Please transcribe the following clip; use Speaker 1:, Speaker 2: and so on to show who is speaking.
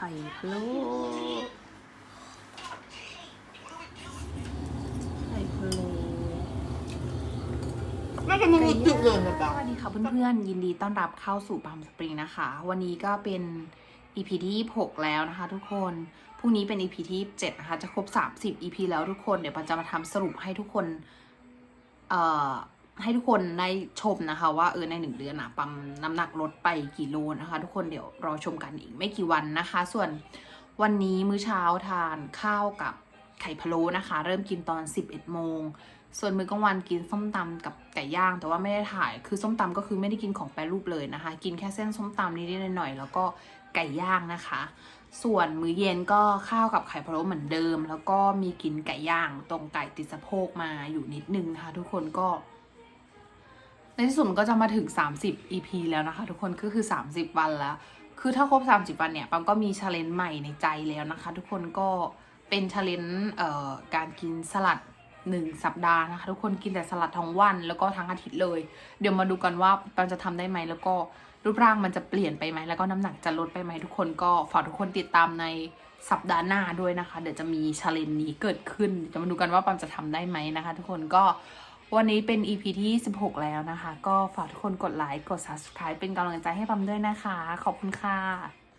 Speaker 1: ข่พะโล้ไข่พะโล้
Speaker 2: น่าจะมันรู้จุดเลยนะ
Speaker 1: ส
Speaker 2: จ๊ะ
Speaker 1: วัสดีค่ะเพื่อนๆ ยินดีต้อนรับเข้าสู่ปัมสปริงนะคะ วันนี้ก็เป็น EP ที่6แล้วนะคะ ทุกคน พรุ่งนี้เป็น EP ที่7นะคะ จะครบ 30 EP แล้วทุกคน เดี๋ยวปันจะมาทำสรุปให้ทุกคน เอ่อ ให้ทุกคนได้ชมนะคะ ว่าเออในหนึ่งเดือนอะปั๊มน้ำหนักลดไปกี่โลนะคะ ทุกคนเดี๋ยวรอชมกันอีกไม่กี่วันนะคะ ส่วนวันนี้มื้อเช้าทานข้าวกับไข่พะโล้นะคะ เริ่มกินตอน 11โมงส่วนมื้อกลางวันกินส้มตำกับไก่ย่าง แต่ว่าไม่ได้ถ่ายคือส้มตำก็คือไม่ได้กินของแปรรูปเลยนะคะ กินแค่เส้นส้มตำนิดๆหน่อยๆแล้วก็ไก่ย่างนะคะ ส่วนมื้อเย็นก็ข้าวกับไข่พะโล้เหมือนเดิม แล้วก็มีกินไก่ย่างตรงไก่ติดสะโพกมาอยู่นิดนึงนะคะ ทุกคนก็ ในที่สุดมันก็จะมาถึง 30 EP แล้วนะคะ ทุกคนก็คือ 30 วันแล้ว คือถ้าครบ 30 วันเนี่ยปั๊มก็มีชาเลนจ์ใหม่ในใจแล้วนะคะ ทุกคนก็เป็นชาเลนจ์เอ่อการกินสลัด1สัปดาห์นะคะทุกคนกินแต่สลัดทั้งวันแล้วก็ทั้งอาทิตย์เลย เดี๋ยวมาดูกันว่าปั๊มจะทำได้ไหมแล้วก็รูปร่างมันจะเปลี่ยนไปไหมแล้วก็น้ำหนักจะลดไปไหมทุกคนก็ฝากทุกคนติดตามในสัปดาห์หน้าด้วยนะคะ เดี๋ยวจะมีชาเลนจ์นี้เกิดขึ้นเดี๋ยวมาดูกันว่าปั๊มจะทำได้ไหมนะคะ ทุกคนก็ วันนี้เป็น EP ที่ 16 แล้วนะคะ ก็ฝากทุกคนกดไลค์ กด subscribe เป็นกำลังใจให้ปั๊มด้วยนะคะ ขอบคุณค่ะ